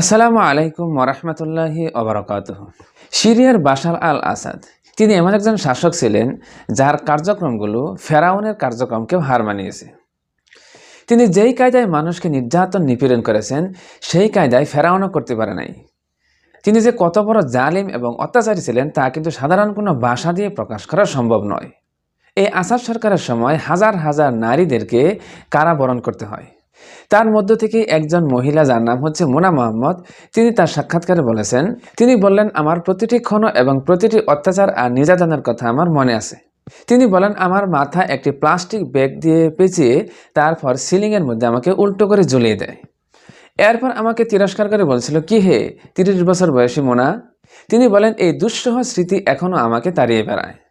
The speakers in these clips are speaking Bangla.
আসসালামু আলাইকুম ওরহমতুল্লাহি ওবরাকাত সিরিয়ার বাশার আল আসাদ, তিনি এমন একজন শাসক ছিলেন যার কার্যক্রমগুলো ফেরাউনের কার্যক্রমকেও হার মানিয়েছে। তিনি যেই কায়দায় মানুষকে নির্যাতন নিপীড়ন করেছেন, সেই কায়দায় ফেরাউনও করতে পারে নাই। তিনি যে কত বড় জালিম এবং অত্যাচারী ছিলেন, তা কিন্তু সাধারণ কোনো ভাষা দিয়ে প্রকাশ করা সম্ভব নয়। এই আসাদ সরকারের সময় হাজার হাজার নারীদেরকে কারাবরণ করতে হয়। তার মধ্য থেকে একজন মহিলা যার নাম হচ্ছে মোনা মোহাম্মদ তিনি তার সাক্ষাৎকারে বলেছেন, তিনি বললেন, আমার প্রতিটি ক্ষণ এবং প্রতিটি অত্যাচার আর নির্যাতনের কথা আমার মনে আছে। তিনি বলেন, আমার মাথা একটি প্লাস্টিক ব্যাগ দিয়ে পেঁচিয়ে তারপর সিলিংয়ের মধ্যে আমাকে উল্টো করে ঝুলিয়ে দেয়। এরপর আমাকে তিরস্কার করে বলছিল, কি হে, তিরিশ বছর বয়সী মোনা? তিনি বলেন, এই দুঃসহ স্মৃতি এখনও আমাকে তাড়িয়ে বেড়ায়।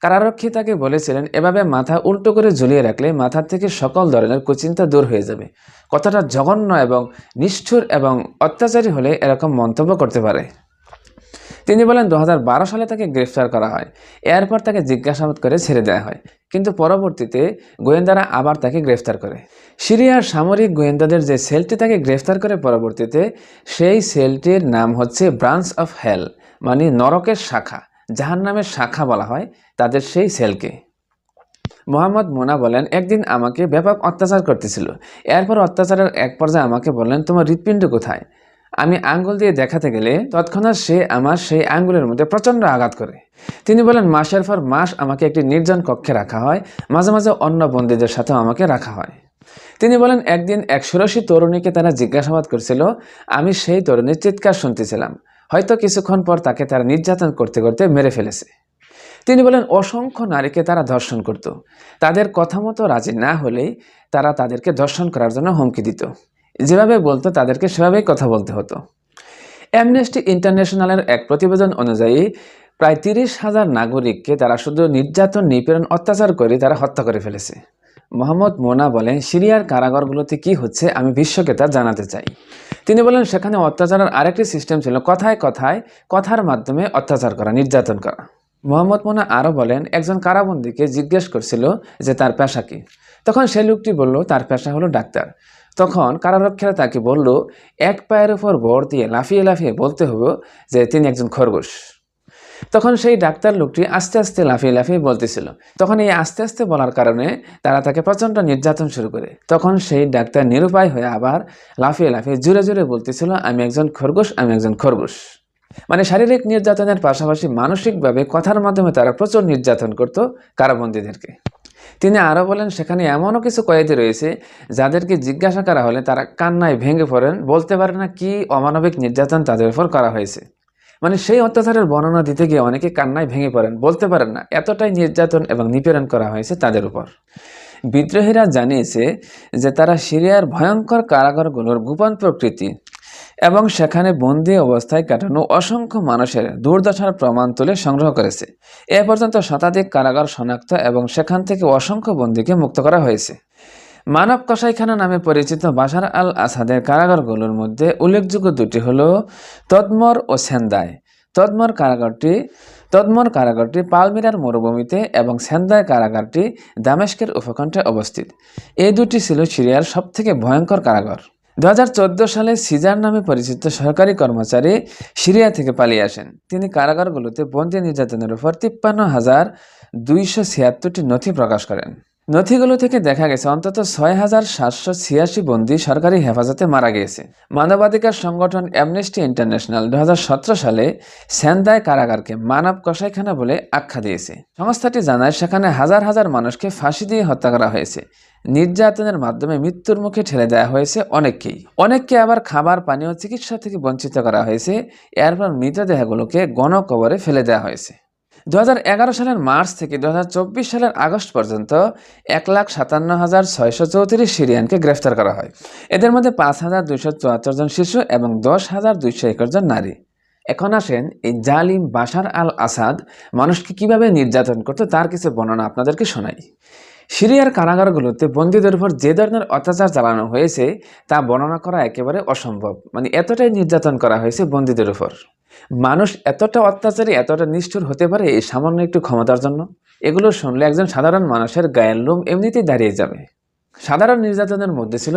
কারারক্ষী তাকে বলেছিলেন, এভাবে মাথা উল্টো করে ঝুলিয়ে রাখলে মাথার থেকে সকল ধরনের কুচিন্তা দূর হয়ে যাবে। কথাটা জঘন্য এবং নিষ্ঠুর এবং অত্যাচারী হলে এরকম মন্তব্য করতে পারে। তিনি বলেন দু হাজার বারো সালে তাকে গ্রেফতার করা হয়। এরপর তাকে জিজ্ঞাসাবাদ করে ছেড়ে দেওয়া হয়। কিন্তু পরবর্তীতে গোয়েন্দারা আবার তাকে গ্রেফতার করে। সিরিয়ার সামরিক গোয়েন্দাদের যে সেলটি তাকে গ্রেফতার করে পরবর্তীতে, সেই সেলটির নাম হচ্ছে ব্রাঞ্চ অফ হেল মানে নরকের শাখা। যাহার নামের শাখা বলা হয় তাদের সেই সেলকে। মোহাম্মদ মোনা বলেন, একদিন আমাকে ব্যাপক অত্যাচার করতেছিল। এরপর অত্যাচারের এক পর্যায়ে আমাকে বললেন, তোমার হৃৎপিণ্ড কোথায় আমি আঙ্গুল দিয়ে দেখাতে গেলে তৎক্ষণাৎ সে আমার সেই আঙ্গুলের মধ্যে প্রচণ্ড আঘাত করে। তিনি বলেন, মাসের পর মাস আমাকে একটি নির্জন কক্ষে রাখা হয়, মাঝে মাঝে অন্য বন্দীদের সাথেও আমাকে রাখা হয়। তিনি বলেন, একদিন এক ষোড়শী তরুণীকে তারা জিজ্ঞাসাবাদ করছিল, আমি সেই তরুণীর চিৎকার শুনতেছিলাম। হয়তো কিছুক্ষণ পর তাকে তারা নির্যাতন করতে করতে মেরে ফেলেছে। তিনি বলেন, অসংখ্য নারীকে তারা ধর্ষণ করত। তাদের কথা মতো রাজি না হলেই তারা তাদেরকে ধর্ষণ করার জন্য হুমকি দিত। যেভাবে বলতো, তাদেরকে সেভাবেই কথা বলতে হতো। অ্যামনেস্টি ইন্টারন্যাশনালের এক প্রতিবেদন অনুযায়ী, প্রায় তিরিশ হাজার নাগরিককে তারা শুধু নির্যাতন, নিপীড়ন, অত্যাচার করে তারা হত্যা করে ফেলেছে। মোহাম্মদ মোনা বলেন, সিরিয়ার কারাগারগুলোতে কি হচ্ছে আমি বিশ্বকে তা জানাতে চাই। তিনি বলেন, সেখানে অত্যাচারের আরেকটি সিস্টেম ছিল, কথায় কথায় কথার মাধ্যমে অত্যাচার করা, নির্যাতন করা। মোহাম্মদ মোনা আরও বলেন, একজন কারাবন্দীকে জিজ্ঞেস করছিল যে তার পেশা কি? তখন সে লোকটি বলল, তার পেশা হলো ডাক্তার। তখন কারারক্ষীরা তাকে বলল, এক পায়ের উপর ভর দিয়ে লাফিয়ে লাফিয়ে বলতে হবে যে তিনি একজন খরগোশ। তখন সেই ডাক্তার লোকটি আস্তে আস্তে লাফিয়ে লাফিয়ে বলতেছিল। তখন এই আস্তে আস্তে বলার কারণে তারা তাকে প্রচণ্ড নির্যাতন শুরু করে। তখন সেই ডাক্তার নিরুপায় হয়ে আবার লাফিয়ে লাফিয়ে জোরে জোরে বলতেছিল, আমি একজন খরগোশ, আমি একজন খরগোশ। মানে শারীরিক নির্যাতনের পাশাপাশি মানসিকভাবে কথার মাধ্যমে তারা প্রচুর নির্যাতন করত কারাবন্দীদেরকে। তিনি আরও বলেন, সেখানে এমনও কিছু কয়েদি রয়েছে যাদেরকে জিজ্ঞাসা করা হলে তারা কান্নায় ভেঙে পড়েন, বলতে পারে না কি অমানবিক নির্যাতন তাদের উপর করা হয়েছে। মানে সেই অত্যাচারের বর্ণনা দিতে গিয়ে অনেকে কান্নায় ভেঙে পড়েন। বলতে পারেন না, এতটাই নির্যাতন এবং নিপীড়ন করা হয়েছে তাদের উপর। বিদ্রোহীরা জানিয়েছে যে তারা সিরিয়ার ভয়ঙ্কর কারাগারগুলোর গোপন প্রকৃতি এবং সেখানে বন্দি অবস্থায় কাটানো অসংখ্য মানুষের দুর্দশার প্রমাণ তুলে সংগ্রহ করেছে। এ পর্যন্ত শতাধিক কারাগার শনাক্ত এবং সেখান থেকে অসংখ্য বন্দীকে মুক্ত করা হয়েছে। মানব কসাইখানা নামে পরিচিত বাশার আল আসাদের কারাগারগুলোর মধ্যে উল্লেখযোগ্য দুটি হল তদমর ও সেন্দায় তদমর কারাগারটি তদমর কারাগারটি পালমিরার মরুভূমিতে এবং সেন্দায় কারাগারটি দামেস্কের উপকণ্ঠে অবস্থিত। এই দুটি ছিল সিরিয়ার সবথেকে ভয়ঙ্কর কারাগার। দু হাজার চোদ্দ সালে সিজার নামে পরিচিত সরকারি কর্মচারী সিরিয়া থেকে পালিয়ে আসেন। তিনি কারাগারগুলোতে বন্দি নির্যাতনের উপর তিপ্পান্ন হাজার দুইশো ছিয়াত্তরটি নথি প্রকাশ করেন। নথিগুলো থেকে দেখা গেছে, অন্তত ছয় হাজার সাতশো ছিয়াশি বন্দী সরকারি হেফাজতে মারা গিয়েছে। মানবাধিকার সংগঠন অ্যামনেস্টি ইন্টারন্যাশনাল দু হাজার সতেরো সালে সেন্দায় কারাগারকে মানব কসাইখানা বলে আখ্যা দিয়েছে। সংস্থাটি জানায়, সেখানে হাজার হাজার মানুষকে ফাঁসি দিয়ে হত্যা করা হয়েছে। নির্যাতনের মাধ্যমে মৃত্যুর মুখে ঠেলে দেওয়া হয়েছে অনেককেই। অনেককে আবার খাবার, পানীয়, চিকিৎসা থেকে বঞ্চিত করা হয়েছে। এরপর মৃতদেহগুলোকে গণকবরে ফেলে দেওয়া হয়েছে। দু হাজার এগারো সালের মার্চ থেকে দু হাজার চব্বিশ সালের আগস্ট পর্যন্ত এক লাখ সাতান্ন হাজার ছয়শো চৌত্রিশ সিরিয়ানকে গ্রেফতার করা হয়। এদের মধ্যে পাঁচ হাজার দুইশো চুয়াত্তর জন শিশু এবং দশ হাজার দুইশো একর জন নারী। এখন আসেন এই জালিম বাশার আল আসাদ মানুষকে কীভাবে নির্যাতন করতো তার কিছু বর্ণনা আপনাদেরকে শোনাই। সিরিয়ার কারাগারগুলোতে বন্দীদের উপর যে ধরনের অত্যাচার চালানো হয়েছে তা বর্ণনা করা একেবারে অসম্ভব। মানে এতটাই নির্যাতন করা হয়েছে বন্দীদের উপর। মানুষ এতটা অত্যাচারী, এতটা নিষ্ঠুর হতে পারে এই সামান্য একটু ক্ষমতার জন্য? এগুলো শুনলে একজন সাধারণ মানুষের গায়ের লোম এমনিতেই দাঁড়িয়ে যাবে। সাধারণ নির্যাতনের মধ্যে ছিল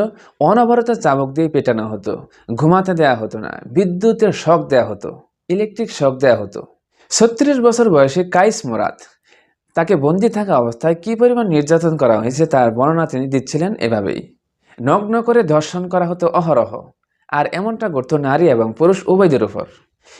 অনবরত চাবক দিয়ে পেটানো হতো, ঘুমাতে দেয়া হতো না, বিদ্যুতের শখ দেয়া হতো, ইলেকট্রিক শখ দেয়া হতো। ছত্রিশ বছর বয়সে কাইস মোরাত তাকে বন্দি থাকা অবস্থায় কি পরিমাণ নির্যাতন করা হয়েছে তার বর্ণনা তিনি দিচ্ছিলেন এভাবেই। নগ্ন করে ধর্ষণ করা হতো অহরহ, আর এমনটা ঘটত নারী এবং পুরুষ উভয়দের উপর।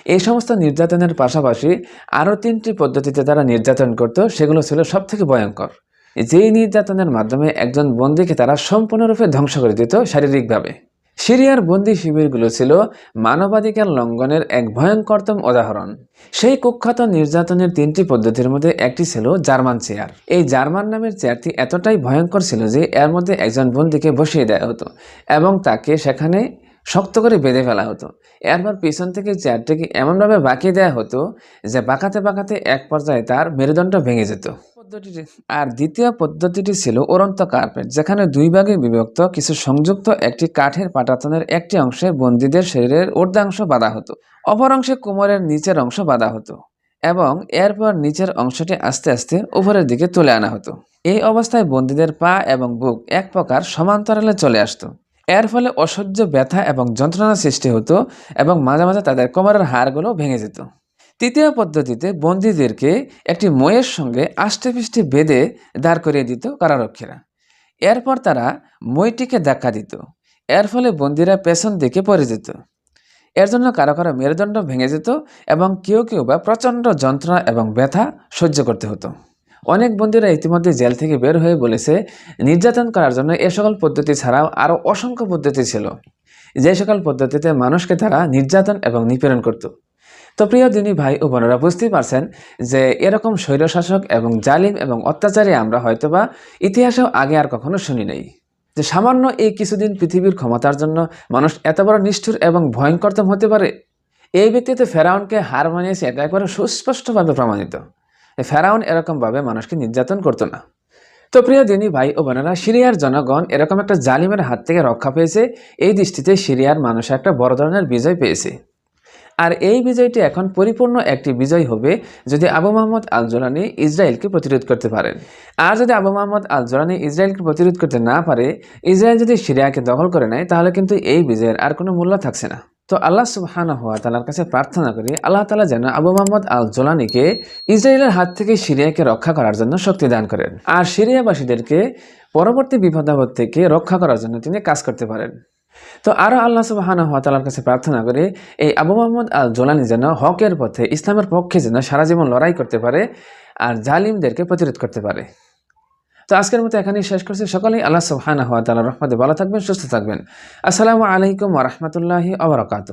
এই সমস্ত নির্যাতনের পাশাপাশি আরও তিনটি পদ্ধতিতে তারা নির্যাতন করত, সেগুলো ছিল সবথেকে ভয়ঙ্কর। যেই নির্যাতনের মাধ্যমে একজন বন্দীকে তারা সম্পূর্ণরূপে ধ্বংস করে দিত শারীরিকভাবে। সিরিয়ার বন্দি শিবিরগুলো ছিল মানবাধিকার লঙ্ঘনের এক ভয়ঙ্করতম উদাহরণ। সেই কুখ্যাত নির্যাতনের তিনটি পদ্ধতির মধ্যে একটি ছিল জার্মান চেয়ার। এই জার্মান নামের চেয়ারটি এতটাই ভয়ঙ্কর ছিল যে এর মধ্যে একজন বন্দিকে বসিয়ে দেওয়া হতো এবং তাকে সেখানে শক্ত করে বেঁধে ফেলা হতো। এরপর পিছন থেকে চেয়ারটিকে এমনভাবে বাঁকিয়ে দেওয়া হতো যে বাঁকাতে বাঁকাতে এক পর্যায়ে তার মেরুদণ্ড ভেঙে যেত। পদ্ধতিটি আর দ্বিতীয় পদ্ধতিটি ছিল উড়ন্ত কার্পেট, যেখানে দুই ভাগে বিভক্ত কিছু সংযুক্ত একটি কাঠের পাটাতনের একটি অংশে বন্দীদের শরীরের ঊর্ধ্বাংশ বাঁধা হতো, অপর অংশে কোমরের নিচের অংশ বাঁধা হতো এবং এরপর নিচের অংশটি আস্তে আস্তে উপরের দিকে তুলে আনা হতো। এই অবস্থায় বন্দীদের পা এবং বুক এক প্রকার সমান্তরালে চলে আসতো। এর ফলে অসহ্য ব্যথা এবং যন্ত্রণা সৃষ্টি হতো এবং মাঝে মাঝে তাদের কোমরের হাড়গুলো ভেঙে যেত। তৃতীয় পদ্ধতিতে বন্দীদেরকে একটি ময়ের সঙ্গে আষ্টে পৃষ্ঠে বেঁধে দাঁড় করিয়ে দিত কারারক্ষীরা। এরপর তারা মইটিকে ধাক্কা দিত। এর ফলে বন্দীরা পেছন দিকে পড়ে যেত। এর জন্য কারও কারও মেরুদণ্ড ভেঙে যেত এবং কেউ কেউ বা প্রচণ্ড যন্ত্রণা এবং ব্যথা সহ্য করতে হতো। অনেক বন্দীরা ইতিমধ্যে জেল থেকে বের হয়ে বলেছে, নির্যাতন করার জন্য এ সকল পদ্ধতি ছাড়াও আরও অসংখ্য পদ্ধতি ছিল। যে সকল পদ্ধতিতে মানুষকে তারা নির্যাতন এবং নিপীড়ন করত। তো প্রিয় দিনী ভাই ও বোনেরা, বুঝতেই পারছেন যে এরকম স্বৈরশাসক এবং জালিম এবং অত্যাচারী আমরা হয়তোবা ইতিহাসেও আগে আর কখনো শুনি নাই। যে সামান্য এই কিছুদিন পৃথিবীর ক্ষমতার জন্য মানুষ এত বড় নিষ্ঠুর এবং ভয়ঙ্করতম হতে পারে, এই ব্যক্তিতে ফেরাউনকে হার মানিয়েছে এটা একবারে সুস্পষ্টভাবে প্রমাণিত। ফেরাউন এরকমভাবে মানুষকে নির্যাতন করতো না। তো প্রিয় দিনী ভাই ও বোনেরা, সিরিয়ার জনগণ এরকম একটা জালিমের হাত থেকে রক্ষা পেয়েছে। এই দৃষ্টিতে সিরিয়ার মানুষ একটা বড় ধরনের বিজয় পেয়েছে। আর এই বিজয়টি এখন পরিপূর্ণ একটি বিজয় হবে যদি আবু মোহাম্মদ আল জোলানি ইসরায়েলকে প্রতিরোধ করতে পারেন। আর যদি আবু মোহাম্মদ আল জোলানি ইসরায়েলকে প্রতিরোধ করতে না পারে, ইসরায়েল যদি সিরিয়াকে দখল করে নেয়, তাহলে কিন্তু এই বিজয়ের আর কোনো মূল্য থাকছে না। তো আল্লাহ সুবহানা হওয়া তালার কাছে প্রার্থনা করি, আল্লাহ তালা যেন আবু মোহাম্মদ আল জোলানিকে ইসরায়েলের হাত থেকে সিরিয়াকে রক্ষা করার জন্য শক্তি দান করেন। আর সিরিয়াবাসীদেরকে পরবর্তী বিপদাবদ থেকে রক্ষা করার জন্য তিনি কাজ করতে পারেন। তো আরও আল্লাহ সুবাহানা হওয়া তালার কাছে প্রার্থনা করে, এই আবু মোহাম্মদ আল জোলানি যেন হকের পথে, ইসলামের পক্ষে যেন সারা জীবন লড়াই করতে পারে আর জালিমদেরকে প্রতিরোধ করতে পারে। তো আজকের মতো এখানেই শেষ করছি। সকলেই আল্লাহ সুবহানা হওয়া তালা রহমতে ভালো থাকবেন, সুস্থ থাকবেন। আসসালামু আলাইকুম রহমতুল্লাহি আবরকাত